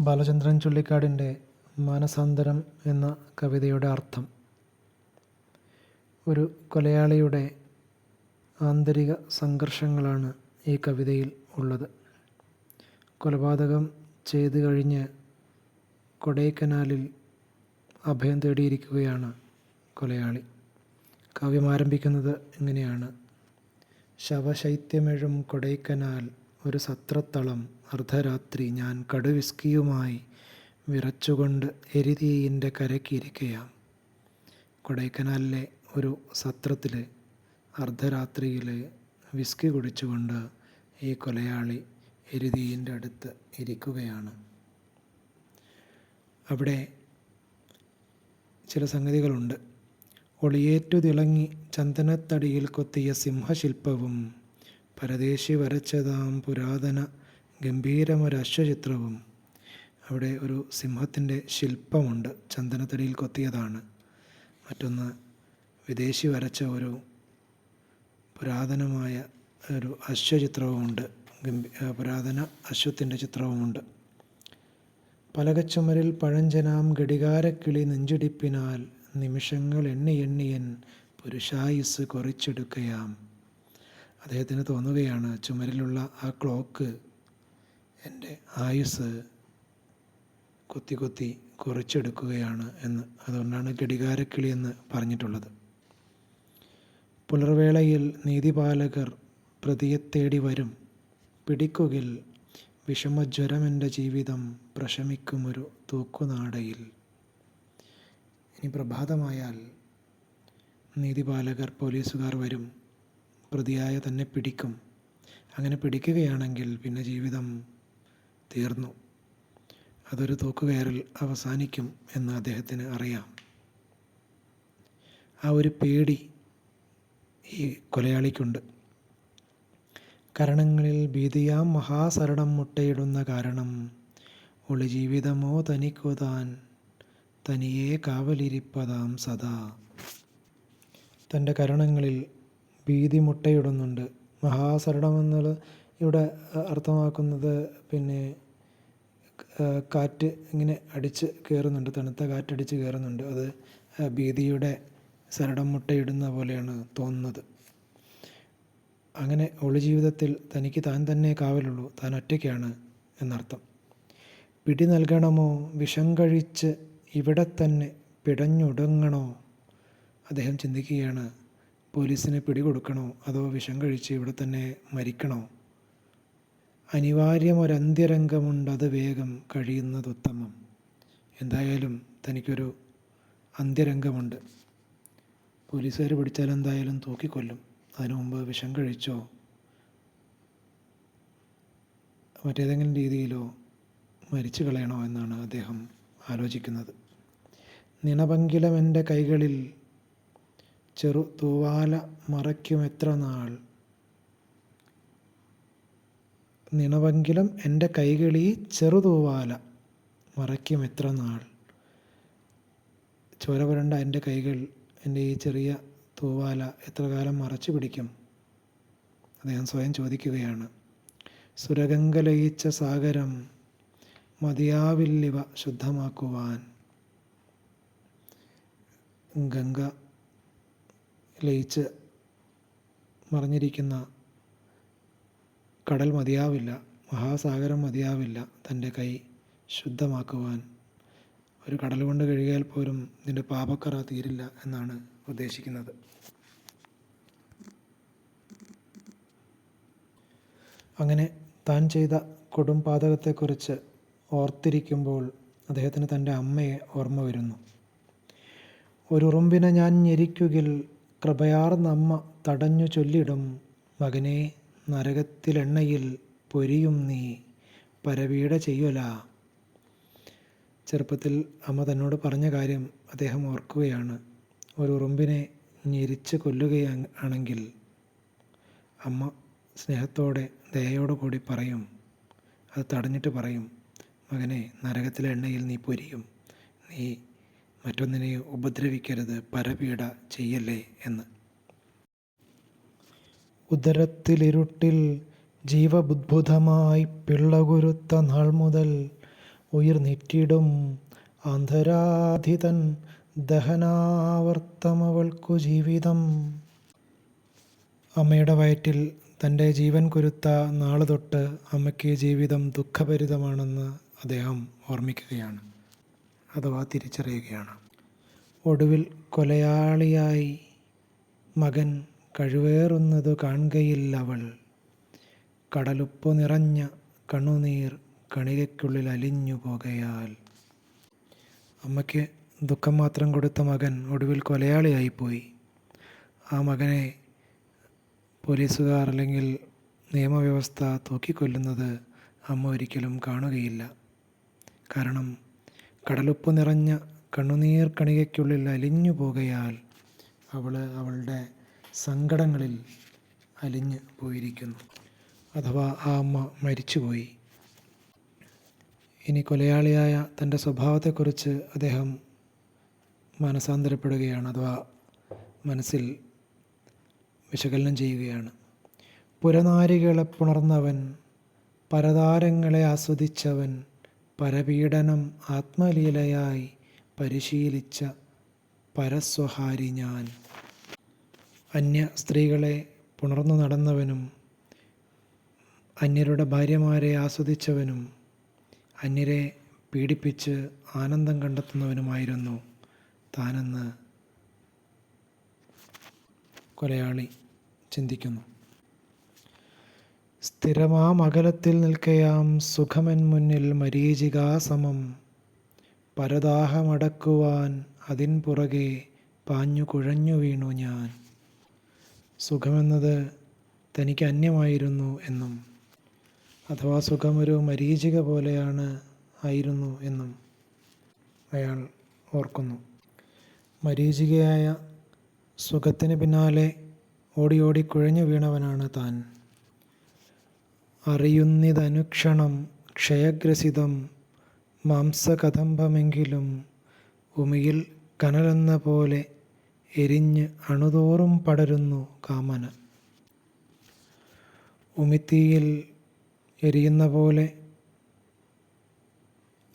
ബാലചന്ദ്രൻ ചുള്ളിക്കാടിന്റെ മാനസാന്തരം എന്ന കവിതയുടെ അർത്ഥം. ഒരു കൊലയാളിയുടെ ആന്തരിക സംഘർഷങ്ങളാണ് ഈ കവിതയിൽ ഉള്ളത്. കൊലപാതകം ചെയ്തു കഴിഞ്ഞ് കൊടൈക്കനാലിൽ അഭയം തേടിയിരിക്കുകയാണ് കൊലയാളി. കാവ്യം ആരംഭിക്കുന്നത് ഇങ്ങനെയാണ്. ശവശൈത്യമെഴും കൊടൈക്കനാൽ ഒരു സത്രത്തളം അർദ്ധരാത്രി ഞാൻ കടുവിസ്കിയുമായി വിറച്ചുകൊണ്ട് എരിതീയിന്റെ കരയ്ക്കിരിക്കയാം. കൊടൈക്കനാലിലെ ഒരു സത്രത്തിൽ അർദ്ധരാത്രിയിൽ വിസ്കി കുടിച്ചുകൊണ്ട് ഈ കൊലയാളി എരിതീയിന്റെ അടുത്ത് ഇരിക്കുകയാണ്. അവിടെ ചില സംഗതികളുണ്ട്. ഒളിയേറ്റു തിളങ്ങി ചന്ദനത്തടിയിൽ കൊത്തിയ സിംഹശില്പവും പരദേശി വരച്ചതാം പുരാതന ഗംഭീരമൊരശ്വചിത്രവും. അവിടെ ഒരു സിംഹത്തിന്റെ ശില്പമുണ്ട്. ചന്ദനത്തടിയിൽ കൊത്തിയതാണ്. മറ്റൊന്ന് വിദേശി വരച്ച ഒരു പുരാതനമായ ഒരു അശ്വചിത്രവുമുണ്ട്. പുരാതന അശ്വത്തിന്റെ ചിത്രവുമുണ്ട്. പലകച്ചുമരിൽ പഴഞ്ചനാം ഘടികാരക്കിളി നെഞ്ചിടിപ്പിനാൽ നിമിഷങ്ങൾ എണ്ണി എണ്ണിയൻ പുരുഷായുസ് കുറിച്ചെടുക്കയാം. അദ്ദേഹത്തിന് തോന്നുകയാണ് ചുമരിലുള്ള ആ ക്ലോക്ക് എന്റെ ആയുസ് കൊത്തി കൊത്തി കുറിച്ചെടുക്കുകയാണ് എന്ന്. അതുകൊണ്ടാണ് ഘടികാരക്കിളി എന്ന് പറഞ്ഞിട്ടുള്ളത്. പുലർവേളയിൽ നീതിപാലകർ പ്രതിയെ തേടി വരും. പിടിക്കുകിൽ വിഷമജ്വരമെന്റെ ജീവിതം പ്രശമിക്കുമൊരു തൂക്കുനാടയിൽ. ഇനി പ്രഭാതമായാൽ നീതിപാലകർ പോലീസുകാർ വരും. പ്രതിയായ തന്നെ പിടിക്കും. അങ്ങനെ പിടിക്കുകയാണെങ്കിൽ പിന്നെ ജീവിതം തീർന്നു. അതൊരു തൂക്കുകയറിൽ അവസാനിക്കും എന്ന് അദ്ദേഹത്തിന് അറിയാം. ആ ഒരു പേടി ഈ കൊലയാളിക്കുണ്ട്. കരണങ്ങളിൽ ഭീതിയാം മഹാസരണം മുട്ടയിടുന്ന കാരണം ഒളി ജീവിതമോ തനിക്കു താൻ തനിയെ കാവലിരിപ്പതാം സദാ. തന്റെ കരണങ്ങളിൽ ഭീതി മുട്ടയിടുന്നുണ്ട് മഹാസരണം എന്നുള്ളത് ഇവിടെ അർത്ഥമാക്കുന്നത് പിന്നെ കാറ്റ് ഇങ്ങനെ അടിച്ച് കയറുന്നുണ്ട് തണുത്ത കാറ്റടിച്ച് കയറുന്നുണ്ട്. അത് ഭീതിയുടെ സരടം മുട്ടയിടുന്ന പോലെയാണ് തോന്നുന്നത്. അങ്ങനെ ഒളി ജീവിതത്തിൽ തനിക്ക് താൻ തന്നെ കാവലുള്ളൂ താൻ ഒറ്റയ്ക്കാണ് എന്നർത്ഥം. പിടി നൽകണമോ? വിഷം കഴിച്ച് ഇവിടെ തന്നെ പിടഞ്ഞൊടുങ്ങണോ? അദ്ദേഹം ചിന്തിക്കുകയാണ്. പോലീസിന് പിടികൊടുക്കണോ? അതോ വിഷം കഴിച്ച് ഇവിടെ തന്നെ മരിക്കണോ? അനിവാര്യം ഒരന്ത്യരംഗമുണ്ട് അത് വേഗം കഴിയുന്നതുത്തമം. എന്തായാലും തനിക്കൊരു അന്ത്യരംഗമുണ്ട് പോലീസുകാർ പിടിച്ചാൽ എന്തായാലും തൂക്കിക്കൊല്ലും. അതിനു മുമ്പ് വിഷം കഴിച്ചോ? മറ്റേതെങ്കിലും രീതിയിലോ മരിച്ചു കളയണോ എന്നാണ് അദ്ദേഹം ആലോചിക്കുന്നത്. നിണപങ്കിലം എന്റെ കൈകളിൽ ചെറു തൂവാല മറയ്ക്കുമെത്ര നാൾ? നിണവെങ്കിലും എന്റെ കൈകളി ചെറുതൂവാല മറയ്ക്കും എത്ര നാൾ? ചോര പുരണ്ട എന്റെ കൈകൾ എന്റെ ഈ ചെറിയ തൂവാല എത്ര കാലം മറച്ചു പിടിക്കും? അദ്ദേഹം സ്വയം ചോദിക്കുകയാണ്. സുരഗംഗ ലയിച്ച സാഗരം മതിയാവില്ലിവ ശുദ്ധമാക്കുവാൻ. ഗംഗ ലയിച്ച് മറിഞ്ഞിരിക്കുന്ന കടൽ മതിയാവില്ല മഹാസാഗരം മതിയാവില്ല തന്റെ കൈ ശുദ്ധമാക്കുവാൻ ഒരു കടൽ കൊണ്ട് കഴുകിയാൽ പോലും നിന്റെ പാപക്കറ തീരില്ല എന്നാണ് ഉദ്ദേശിക്കുന്നത്. അങ്ങനെ താൻ ചെയ്ത കൊടും പാതകത്തെക്കുറിച്ച് ഓർത്തിരിക്കുമ്പോൾ അദ്ദേഹത്തിന് തന്റെ അമ്മയെ ഓർമ്മ വരുന്നു. ഒരു ഉറുമ്പിനെ ഞാൻ ഞെരിക്കുകിൽ കൃപയാർന്നമ്മ തടഞ്ഞു ചൊല്ലിടും. മകനെ നരകത്തിലെണ്ണയിൽ പൊരിയും നീ. പരവീട ചെയ്യൊല. ചെറുപ്പത്തിൽ അമ്മ തന്നോട് പറഞ്ഞ കാര്യം അദ്ദേഹം ഓർക്കുകയാണ്. ഒരു ഉറുമ്പിനെ ഞെരിച്ച് കൊല്ലുകയാണെങ്കിൽ അമ്മ സ്നേഹത്തോടെ ദയയോടു കൂടി പറയും. അത് തടഞ്ഞിട്ട് പറയും. മകനെ നരകത്തിലെ എണ്ണയിൽ നീ പൊരിയും. നീ മറ്റൊന്നിനെ ഉപദ്രവിക്കരുത് പരപീഡ ചെയ്യല്ലേ എന്ന്. ഉദരത്തിലിരുട്ടിൽ ജീവബുദ്ഭുതമായി പിള്ളകുരുത്ത നാൾ മുതൽ ഉയർന്നിറ്റിടും അന്ധരാധിതൻ ദഹനാവർത്തമവൾക്കു ജീവിതം. അമ്മയുടെ വയറ്റിൽ തന്റെ ജീവൻ കുരുത്ത നാൾ തൊട്ട് അമ്മയ്ക്ക് ജീവിതം ദുഃഖഭരിതമാണെന്ന് അദ്ദേഹം ഓർമ്മിക്കുകയാണ്. അഥവാ തിരിച്ചറിയുകയാണ്. ഒടുവിൽ കൊലയാളിയായി മകൻ കഴിവേറുന്നത് കാണുകയില്ലവൾ. കടലുപ്പു നിറഞ്ഞ കണ്ണുനീർ കണികയ്ക്കുള്ളിൽ അലിഞ്ഞു പോകയാൽ അമ്മയ്ക്ക് ദുഃഖം മാത്രം കൊടുത്ത മകൻ ഒടുവിൽ കൊലയാളിയായിപ്പോയി. ആ മകനെ പോലീസുകാർ അല്ലെങ്കിൽ നിയമവ്യവസ്ഥ തൂക്കിക്കൊല്ലുന്നത് അമ്മ ഒരിക്കലും കാണുകയില്ല. കാരണം കടലുപ്പ് നിറഞ്ഞ കണ്ണുനീർ കണികയ്ക്കുള്ളിൽ അലിഞ്ഞു പോകയാൽ അവൾ അവളുടെ സങ്കടങ്ങളിൽ അലിഞ്ഞു പോയിരിക്കുന്നു. അഥവാ ആ അമ്മ മരിച്ചുപോയി. ഇനി കൊലയാളിയായ തന്റെ സ്വഭാവത്തെക്കുറിച്ച് അദ്ദേഹം മനസാന്തരപ്പെടുകയാണ് അഥവാ മനസ്സിൽ വിശകലനം ചെയ്യുകയാണ്. പുരനാരികളെ പുണർന്നവൻ പരതാരങ്ങളെ ആസ്വദിച്ചവൻ പരപീഡനം ആത്മലീലയായി പരിശീലിച്ച പരസ്വഹാരി ഞാൻ. അന്യ സ്ത്രീകളെ പുണർന്നു നടന്നവനും അന്യരുടെ ഭാര്യമാരെ ആസ്വദിച്ചവനും അന്യരെ പീഡിപ്പിച്ച് ആനന്ദം കണ്ടെത്തുന്നവനുമായിരുന്നു താനെന്ന് കൊലയാളി ചിന്തിക്കുന്നു. സ്ഥിരമാം അകലത്തിൽ നിൽക്കയാം സുഖമൻ മുന്നിൽ മരീചികാസമം പരദാഹമടക്കുവാൻ അതിൻ പുറകെ പാഞ്ഞു കുഴഞ്ഞു വീണു ഞാൻ. സുഖമെന്നത് തനിക്ക് അന്യമായിരുന്നു എന്നും. അഥവാ സുഖമൊരു മരീചിക പോലെയാണ് ആയിരുന്നു എന്നും അയാൾ ഓർക്കുന്നു. മരീചികയായ സുഖത്തിന് പിന്നാലെ ഓടി ഓടി കുഴഞ്ഞു വീണവനാണ് താൻ. അറിയുന്നിതനുക്ഷണം ക്ഷയഗ്രസിതം മാംസകദംബമെങ്കിലും ഉമിയിൽ കനലെന്ന പോലെ എരിഞ്ഞ് അണുതോറും പടരുന്നു കാമന. ഉമിത്തിയിൽ എരിയുന്ന പോലെ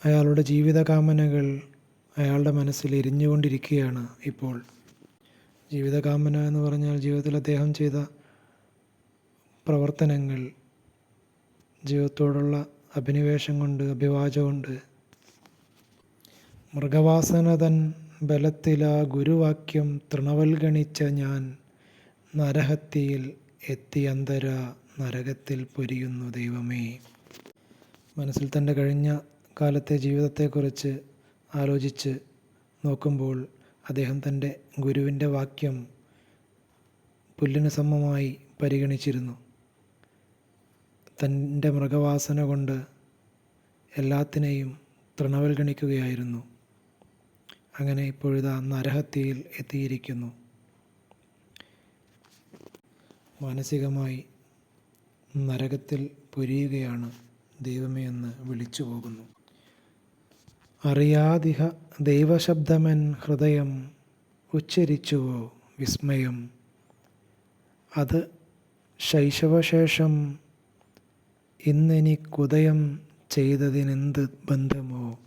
അയാളുടെ ജീവിതകാമനകൾ അയാളുടെ മനസ്സിൽ എരിഞ്ഞുകൊണ്ടിരിക്കുകയാണ് ഇപ്പോൾ. ജീവിതകാമന എന്ന് പറഞ്ഞാൽ ജീവിതത്തിൽ അദ്ദേഹം ചെയ്ത പ്രവർത്തനങ്ങൾ ജീവിതത്തോടുള്ള അഭിനിവേശം കൊണ്ട് അഭിവാചമുണ്ട് മൃഗവാസന തൻ ബലത്തിലാ ഗുരുവാക്യം തൃണവൽഗണിച്ച ഞാൻ നരഹത്തിയിൽ എത്തി അന്തര നരകത്തിൽ പൊരിയുന്നു ദൈവമേ. മനസ്സിൽ തന്റെ കഴിഞ്ഞ കാലത്തെ ജീവിതത്തെക്കുറിച്ച് ആലോചിച്ച് നോക്കുമ്പോൾ അദ്ദേഹം തന്റെ ഗുരുവിന്റെ വാക്യം പുല്ലിന് സമമായി പരിഗണിച്ചിരുന്നു. തന്റെ മൃഗവാസന കൊണ്ട് എല്ലാത്തിനെയും തൃണവൽഗണിക്കുകയായിരുന്നു. അങ്ങനെ ഇപ്പോഴിതാ നരഹത്യയിൽ എത്തിയിരിക്കുന്നു. മാനസികമായി നരകത്തിൽ പൊരിയുകയാണ് ദൈവമേ എന്ന് വിളിച്ചു പോകുന്നു. അറിയാതിഹ ദൈവശബ്ദമൻ ഹൃദയം ഉച്ചരിച്ചുവോ വിസ്മയം. അത് ശൈശവശേഷം ഇന്നെനിക്കുദയം ചെയ്തതിനെന്ത് ബന്ധമോ?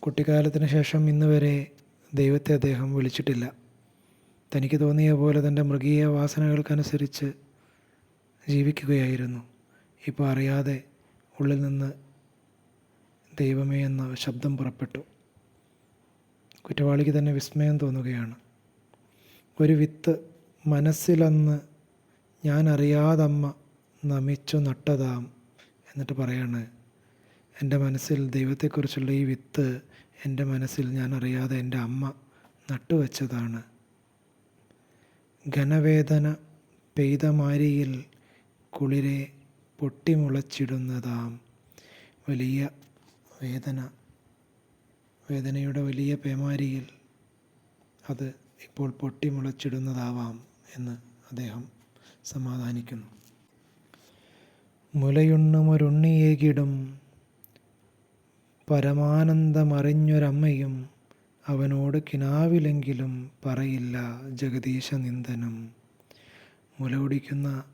കുട്ടിക്കാലത്തിന് ശേഷം ഇന്ന് വരെ ദൈവത്തെ അദ്ദേഹം വിളിച്ചിട്ടില്ല. തനിക്ക് തോന്നിയ പോലെ തന്റെ മൃഗീയ വാസനകൾക്കനുസരിച്ച് ജീവിക്കുകയായിരുന്നു. ഇപ്പോൾ അറിയാതെ ഉള്ളിൽ നിന്ന് ദൈവമേ എന്ന ശബ്ദം പുറപ്പെട്ടു. കുറ്റവാളിക്ക് തന്നെ വിസ്മയം തോന്നുകയാണ്. ഒരു വിത്ത് മനസ്സിലന്ന് ഞാൻ അറിയാതമ്മ നമിച്ചു നട്ടതാം എന്നിട്ട് പറയാണ് എന്റെ മനസ്സിൽ ദൈവത്തെക്കുറിച്ചുള്ള ഈ വിത്ത് എന്റെ മനസ്സിൽ ഞാൻ അറിയാതെ എന്റെ അമ്മ നട്ടുവച്ചതാണ് ഘനവേദന പെയ്ത മാരിയിൽ കുളിരെ പൊട്ടിമുളച്ചിടുന്നതാം. വലിയ വേദന വേദനയുടെ വലിയ പേമാരിയിൽ അത് ഇപ്പോൾ പൊട്ടിമുളച്ചിടുന്നതാവാം എന്ന് അദ്ദേഹം സമാധാനിക്കുന്നു. മുലയുണ്ണുമൊരുണ്ണിയേകിടും പരമാനന്ദമറിഞ്ഞൊരമ്മയും അവനോട് കിനാവിലെങ്കിലും പറയില്ല ജഗദീശ നിന്ദനം മുല കുടിക്കുന്ന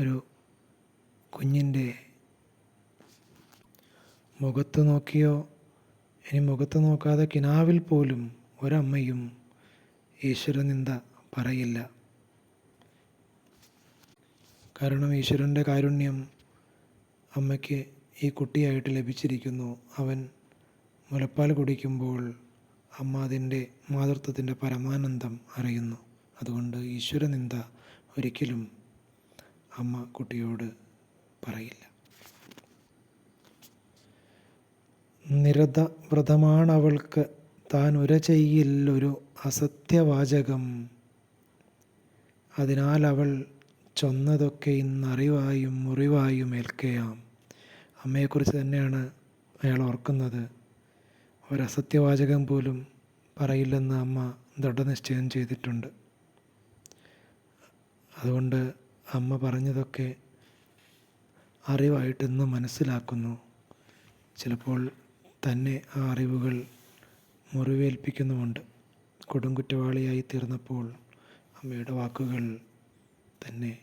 ഒരു കുഞ്ഞിന്റെ മുഖത്ത് നോക്കിയോ? ഇനി മുഖത്ത് നോക്കാതെ കിനാവിൽ പോലും ഒരമ്മയും ഈശ്വരനിന്ദ പറയില്ല. കാരണം ഈശ്വരന്റെ കാരുണ്യം അമ്മയ്ക്ക് ഈ കുട്ടിയായിട്ട് ലഭിച്ചിരിക്കുന്നു. അവൻ മുലപ്പാൽ കുടിക്കുമ്പോൾ അമ്മ അതിന്റെ മാതൃത്വത്തിന്റെ പരമാനന്ദം അറിയുന്നു. അതുകൊണ്ട് ഈശ്വരനിന്ദ ഒരിക്കലും അമ്മ കുട്ടിയോട് പറയില്ല. നിരത വ്രതമാണവൾക്ക് താൻ ഉര ചെയ്യില്ലൊരു അസത്യവാചകം. അതിനാൽ അവൾ ചൊന്നതൊക്കെ ഇന്നറിവായും മുറിവായും ഏൽക്കയാം. അമ്മയെക്കുറിച്ച് തന്നെയാണ് അയാൾ ഓർക്കുന്നത്. ഒരസത്യവാചകം പോലും പറയില്ലെന്ന് അമ്മ ദൃഢനിശ്ചയം ചെയ്തിട്ടുണ്ട്. അതുകൊണ്ട് അമ്മ പറഞ്ഞതൊക്കെ അറിവായിട്ടെന്ന് മനസ്സിലാക്കുന്നു. ചിലപ്പോൾ തന്നെ ആ അറിവുകൾ മുറിവേൽപ്പിക്കുന്നുമുണ്ട്. കൊടുങ്കുറ്റവാളിയായി തീർന്നപ്പോൾ അമ്മയുടെ വാക്കുകൾ തന്നെ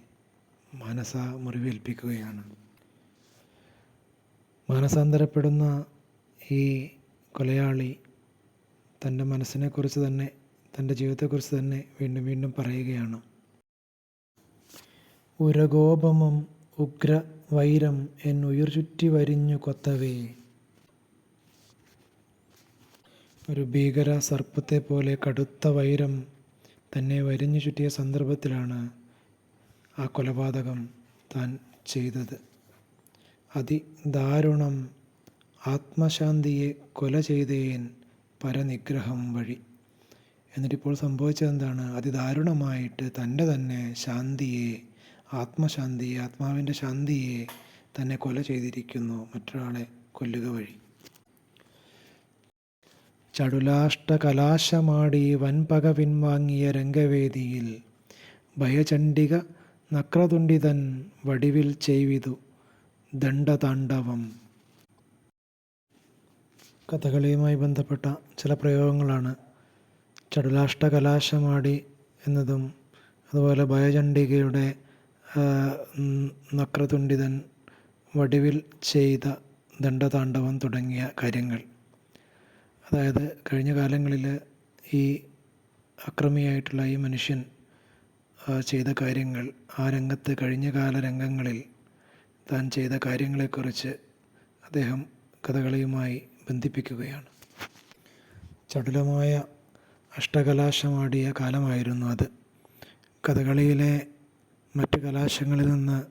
മനസ്സ മുറിവേൽപ്പിക്കുകയാണ്. മാനസാന്തരപ്പെടുന്ന ഈ കൊലയാളി തന്റെ മനസ്സിനെക്കുറിച്ച് തന്നെ തന്റെ ജീവിതത്തെക്കുറിച്ച് തന്നെ വീണ്ടും വീണ്ടും പറയുകയാണ്. ഉരകോപമം ഉഗ്ര വൈരം എൻ ഉയിർ ചുറ്റി വരിഞ്ഞു കൊത്തവേ. ഒരു ഭീകര സർപ്പത്തെ പോലെ കടുത്ത വൈരം തന്നെ വരിഞ്ഞു ചുറ്റിയ സന്ദർഭത്തിലാണ് ആ കൊലപാതകം താൻ ചെയ്തത്. അതിദാരുണം ആത്മശാന്തിയെ കൊല ചെയ്തേൻ പരനിഗ്രഹം വഴി. എന്നിട്ടിപ്പോൾ സംഭവിച്ചതെന്താണ്? അതിദാരുണമായിട്ട് തന്റെ തന്നെ ശാന്തിയെ ആത്മശാന്തിയെ ആത്മാവിന്റെ ശാന്തിയെ തന്നെ കൊല ചെയ്തിരിക്കുന്നു മറ്റൊരാളെ കൊല്ലുക വഴി. ചടുലാഷ്ടകലാശമാടി വൻപക പിൻവാങ്ങിയ രംഗവേദിയിൽ ഭയചണ്ഡിക നക്രതുണ്ടിതൻ വടിവിൽ ചെയ്വിതു ദണ്ഡതാണ്ഡവം. കഥകളിയുമായി ബന്ധപ്പെട്ട ചില പ്രയോഗങ്ങളാണ്. ചടുലാഷ്ടകലാശമാടി എന്നതും അതുപോലെ ഭയചണ്ഡികയുടെ നക്രതുണ്ടിതൻ വടിവിൽ ചെയ്ത ദണ്ഡതാണ്ഡവം തുടങ്ങിയ കാര്യങ്ങൾ. അതായത് കഴിഞ്ഞ കാലങ്ങളിൽ ഈ അക്രമിയായിട്ടുള്ള ഈ മനുഷ്യൻ ചെയ്ത കാര്യങ്ങൾ ആ രംഗത്ത് കഴിഞ്ഞ കാല രംഗങ്ങളിൽ താൻ ചെയ്ത കാര്യങ്ങളെക്കുറിച്ച് അദ്ദേഹം കഥകളിയുമായി ബന്ധിപ്പിക്കുകയാണ്. ചടുലമായ അഷ്ടകലാശമാടിയ കാലമായിരുന്നു അത്. കഥകളിയിലെ മറ്റ് കലാശങ്ങളിൽ നിന്ന്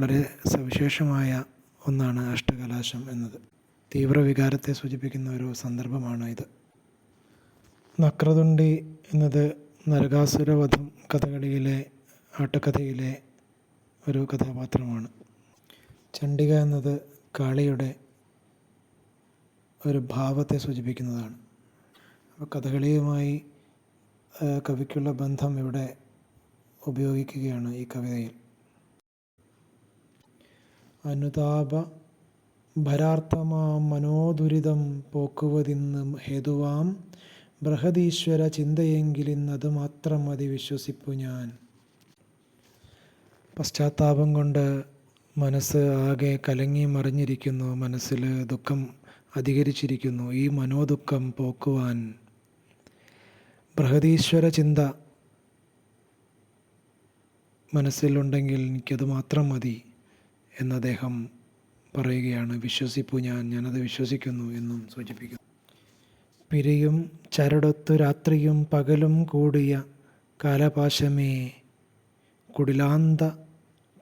വളരെ സവിശേഷമായ ഒന്നാണ് അഷ്ടകലാശം എന്നത്. തീവ്രവികാരത്തെ സൂചിപ്പിക്കുന്ന ഒരു സന്ദർഭമാണ് ഇത് നക്രതുണ്ടി എന്നത് നരകാസുരവധം കഥകളിയിലെ ആട്ടക്കഥയിലെ ഒരു കഥാപാത്രമാണ്. ചണ്ഡിക എന്നത് കാളിയുടെ ഒരു ഭാവത്തെ സൂചിപ്പിക്കുന്നതാണ്. അപ്പോൾ കഥകളിയുമായി കവിക്കുള്ള ബന്ധം ഇവിടെ ഉപയോഗിക്കുകയാണ് ഈ കവിതയിൽ. അനുതാപ ഭരാർത്ഥമാം മനോദുരിതം പോക്കുവതിന്ന് ഹേതുവാം ബൃഹദീശ്വര ചിന്തയെങ്കിലിന്നത് മാത്രം മതി വിശ്വസിപ്പു ഞാൻ. പശ്ചാത്താപം കൊണ്ട് മനസ്സ് ആകെ കലങ്ങി മറിഞ്ഞിരിക്കുന്നു. മനസ്സിൽ ദുഃഖം അധികരിച്ചിരിക്കുന്നു. ഈ മനോദുഃഖം പോക്കുവാൻ ബൃഹദീശ്വര ചിന്ത മനസ്സിലുണ്ടെങ്കിൽ എനിക്കത് മാത്രം മതി എന്ന് അദ്ദേഹം പറയുകയാണ്. വിശ്വസിപ്പു ഞാൻ. ഞാനത് വിശ്വസിക്കുന്നു എന്നും സൂചിപ്പിക്കുന്നു. പിരിയും ചരടൊത്തു രാത്രിയും പകലും കൂടിയ കാലപാശമേ. കുടിലാന്ത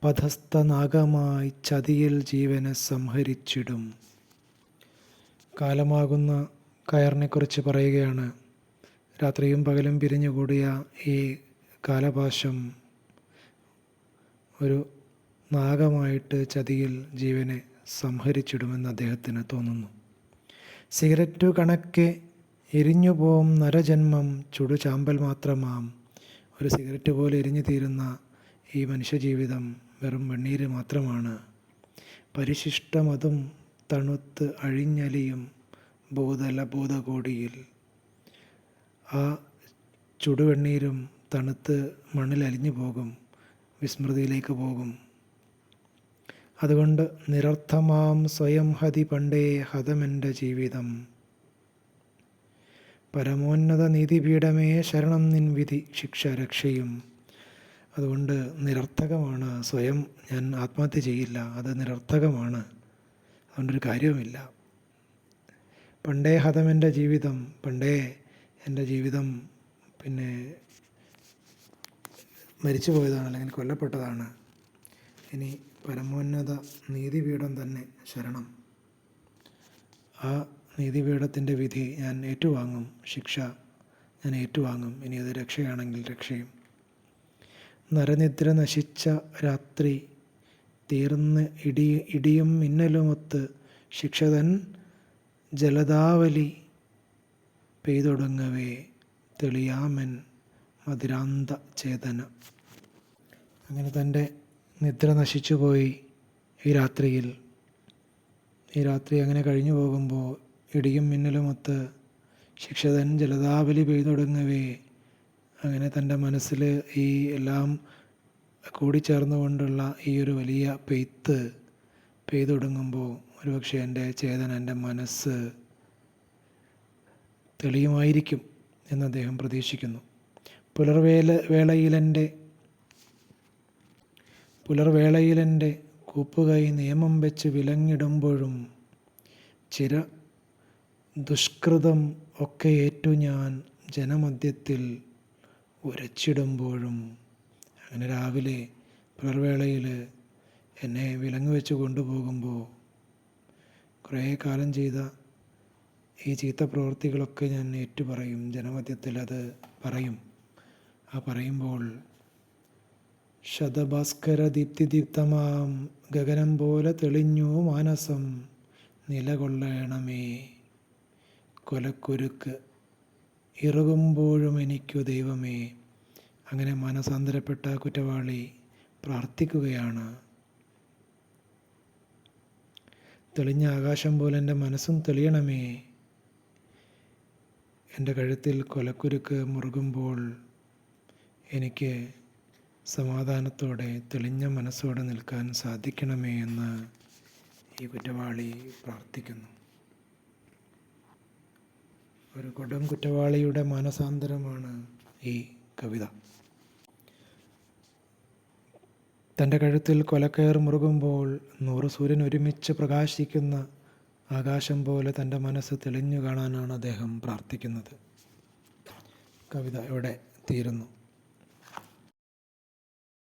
പഥസ്ഥനാഗമായി ചതിയിൽ ജീവനെ സംഹരിച്ചിടും. കാലമാകുന്ന കയറിനെക്കുറിച്ച് പറയുകയാണ്. രാത്രിയും പകലും പിരിഞ്ഞുകൂടിയ ഈ കാലപാശം ഒരു നാഗമായിട്ട് ചതിയിൽ ജീവനെ സംഹരിച്ചിടുമെന്ന് അദ്ദേഹത്തിന് തോന്നുന്നു. സിഗരറ്റു കണക്കെ എരിഞ്ഞുപോം നരജന്മം ചുടുചാമ്പൽ മാത്രമാം. ഒരു സിഗരറ്റ് പോലെ എരിഞ്ഞു തീരുന്ന ഈ മനുഷ്യജീവിതം വെറും വെണ്ണീര് മാത്രമാണ്. പരിശിഷ്ടമതും തണുത്ത് അഴിഞ്ഞലിയും ഭൂതല ഭൂതകോടിയിൽ ആ ചുടുവെണ്ണീരും തണുത്ത് മണ്ണിൽ അലിഞ്ഞു പോകും വിസ്മൃതിയിലേക്ക് പോകും. അതുകൊണ്ട് നിരർത്ഥമാം സ്വയം ഹതി പണ്ടേ ഹതമെന്റെ ജീവിതം. പരമോന്നത നീതിപീഠമേ ശരണം നിൻ വിധി ശിക്ഷ രക്ഷയും അതുകൊണ്ട് നിരർത്ഥകമാണ് സ്വയം ഞാൻ ആത്മഹത്യ ചെയ്യില്ല. അത് നിരർത്ഥകമാണ്. അതുകൊണ്ടൊരു കാര്യവുമില്ല. പണ്ടേ ഹതമെന്റെ ജീവിതം പണ്ടേ എന്റെ ജീവിതം പിന്നെ മരിച്ചു പോയതാണ് അല്ലെങ്കിൽ കൊല്ലപ്പെട്ടതാണ്. ഇനി പരമോന്നത നീതിപീഠം തന്നെ ശരണം. ആ നീതിപീഠത്തിന്റെ വിധി ഞാൻ ഏറ്റുവാങ്ങും. ശിക്ഷ ഞാൻ ഏറ്റുവാങ്ങും. ഇനി അത് രക്ഷയാണെങ്കിൽ രക്ഷയും. നരനിദ്ര നശിച്ച രാത്രി തീർന്ന് ഇടി ഇടിയും മിന്നലുമൊത്ത് ശിക്ഷതൻ ജലതാവലി പെയ്തൊടുങ്ങവേ തെളിയാമൻ മധുരാന്ത ചേതന. അങ്ങനെ തന്റെ നിദ്ര നശിച്ചുപോയി ഈ രാത്രിയിൽ. ഈ രാത്രി അങ്ങനെ കഴിഞ്ഞു പോകുമ്പോൾ ഇടിയും മിന്നലുമൊത്ത് ശിക്ഷതൻ ജലതാബലി പെയ്തൊടുങ്ങവേ. അങ്ങനെ തന്റെ മനസ്സിൽ ഈ എല്ലാം കൂടിച്ചേർന്നുകൊണ്ടുള്ള ഈ ഒരു വലിയ പെയ്ത്ത് പെയ്തൊടുങ്ങുമ്പോൾ ഒരുപക്ഷെ എന്റെ ചേതന എന്റെ മനസ്സ് തെളിയുമായിരിക്കും എന്ന് അദ്ദേഹം പ്രതീക്ഷിക്കുന്നു. പുലർവേല വേളയിലെന്റെ പുലർവേളയിലെന്റെ കൂപ്പുകൈ നിയമം വെച്ച് വിലങ്ങിടുമ്പോഴും ചിര ദുഷ്കൃതം ഒക്കെ ഏറ്റു ഞാൻ ജനമധ്യത്തിൽ ഉരച്ചിടുമ്പോഴും അങ്ങനെ രാവിലെ പുലർവേളയിൽ എന്നെ വിലങ്ങ് വെച്ച് കൊണ്ടുപോകുമ്പോൾ കുറേ കാലം ചെയ്ത ഈ ചീത്ത പ്രവൃത്തികളൊക്കെ ഞാൻ ഏറ്റു പറയും ജനമധ്യത്തിൽ അത് പറയും. ആ പറയുമ്പോൾ ശതഭാസ്കര ദീപ്തിദീപ്തമാം ഗഗനം പോലെ തെളിഞ്ഞു മാനസം നിലകൊള്ളണമേ. കൊലക്കുരുക്ക് ഇറുകുമ്പോഴും എനിക്കു ദൈവമേ അങ്ങനെ മനസാന്തരപ്പെട്ട കുറ്റവാളി പ്രാർത്ഥിക്കുകയാണ്. തെളിഞ്ഞ ആകാശം പോലെ എന്റെ മനസ്സും തെളിയണമേ. എന്റെ കഴുത്തിൽ കൊലക്കുരുക്ക് മുറുകുമ്പോൾ എനിക്ക് സമാധാനത്തോടെ തെളിഞ്ഞ മനസ്സോടെ നിൽക്കാൻ സാധിക്കണമേ എന്ന് ഈ കുറ്റവാളി പ്രാർത്ഥിക്കുന്നു. ഒരു കൊടും കുറ്റവാളിയുടെ മാനസാന്തരമാണ് ഈ കവിത. തന്റെ കഴുത്തിൽ കൊലക്കയർ മുറുകുമ്പോൾ നൂറ് സൂര്യൻ ഒരുമിച്ച് പ്രകാശിക്കുന്ന ആകാശം പോലെ തന്റെ മനസ്സ് തെളിഞ്ഞു കാണാനാണ് അദ്ദേഹം പ്രാർത്ഥിക്കുന്നത്. കവിത ഇവിടെ തീരുന്നു.